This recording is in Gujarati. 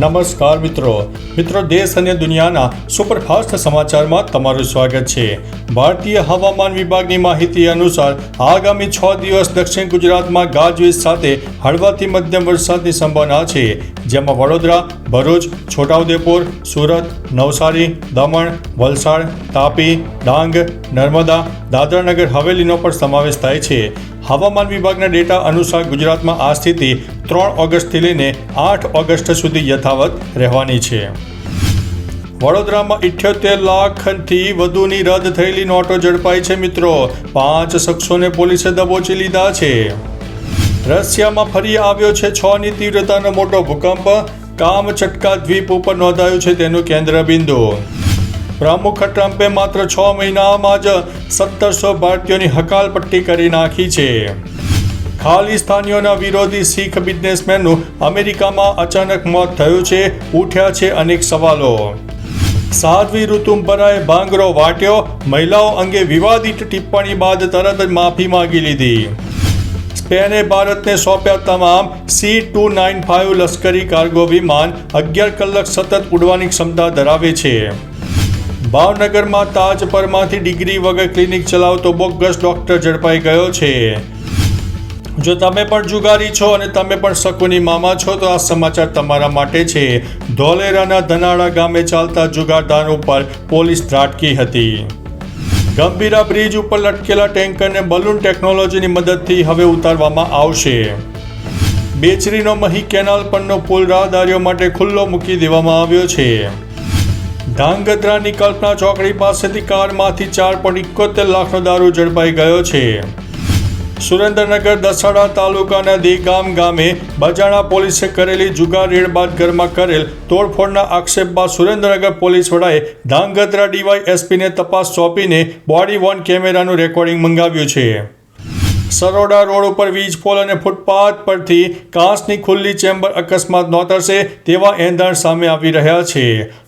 નમસ્કાર મિત્રો. મિત્રો, દેશ અને દુનિયાના સુપરફાસ્ટ સમાચારમાં તમારું સ્વાગત છે. ભારતીય હવામાન વિભાગની માહિતી અનુસાર, આગામી છ દિવસ દક્ષિણ ગુજરાતમાં ગાજવીજ સાથે હળવાથી મધ્યમ વરસાદની સંભાવના છે. જેમાં વડોદરા ભરૂચ, છોટાઉદેપુર, સુરત, નવસારી, દમણ, વલસાડ, તાપી, ડાંગ, નર્મદા, દાદરાનગર હવેલીનો પણ સમાવેશ થાય છે. હવામાન વિભાગના ડેટા અનુસાર ગુજરાતમાં આ સ્થિતિ ત્રણ ઓગસ્ટથી લઈને આઠ ઓગસ્ટ સુધી યથાવત રહેવાની છે. વડોદરામાં ઇઠ્યોતેર લાખથી વધુની રદ થયેલી નોટો ઝડપાઈ છે મિત્રો. પાંચ શખ્સોને પોલીસે દબોચી લીધા છે. રશિયામાં ફરી આવ્યો છે છ ની તીવ્રતાનો મોટો ભૂકંપ. કામચટકા દ્વીપ ઉપર નોંધાયું છે તેનું કેન્દ્ર બિંદુ પ્રમુખ ટ્રમ્પે માત્ર છ મહિનામાં જ સત્તરસો ભારતીયોની હકાલપટ્ટી કરી નાખી છે. ખાલિસ્તાનીઓના વિરોધી શીખ બિઝનેસમેનનું અમેરિકામાં અચાનક મોત થયું છે, ઉઠ્યા છે અનેક સવાલો. સાધ્વી ઋતુંબરાએ ભાંગરો વાટ્યો, મહિલાઓ અંગે વિવાદિત ટિપ્પણી બાદ તરત જ માફી માગી લીધી. સ્પેને ભારતને સોંપ્યા તમામ સી ટુ નાઇન ફાઇવ લશ્કરી કાર્ગો વિમાન અગિયાર કલાક સતત ઉડવાની ક્ષમતા ધરાવે છે. ભાવનગરમાં તાજ પરમાંથી ડિગ્રી વગર ક્લિનિક ચલાવતો બોગસ ડોક્ટર ઝડપાઈ ગયો છે. જો તમે પણ જુગારી છો અને તમે પણ શકુની મામા છો, તો આ સમાચાર તમારા માટે છે. ધોલેરાના ધનાળા ગામે ચાલતા જુગારદાર ઉપર પોલીસ ત્રાટકી હતી. ગંભીરા બ્રિજ ઉપર લટકેલા ટેન્કરને બલૂન ટેકનોલોજીની મદદથી હવે ઉતારવામાં આવશે. બેચરીનો મહી કેનાલ પરનો પુલ રાહદારીઓ માટે ખુલ્લો મૂકી દેવામાં આવ્યો છે. ધાંગધ્રાની કલ્પના ચોકડી પાસેથી કારમાંથી ચાર પોઈન્ટ ઇકોતેર લાખનો દારૂ ઝડપાઈ ગયો છે. સુરેન્દ્રનગર, દસાડા તાલુકાના દેગામ ગામે બજાણા પોલીસે કરેલી જુગાર રેડ બાદ ઘરમાં કરેલ તોડફોડના આક્ષેપ બાદ સુરેન્દ્રનગર પોલીસ વડાએ ધાંગધ્રા ડીવાય એસપીને તપાસ સોંપીને બોડી વોન કેમેરાનું રેકોર્ડિંગ મંગાવ્યું છે. સરોડા રોડ ઉપર વીજ, પોલ અને ફૂટપાથ પરથી કાંસની ખુલ્લી ચેમ્બર અકસ્માત નોતરશે તેવા એંધાણ સામે આવી રહ્યા છે.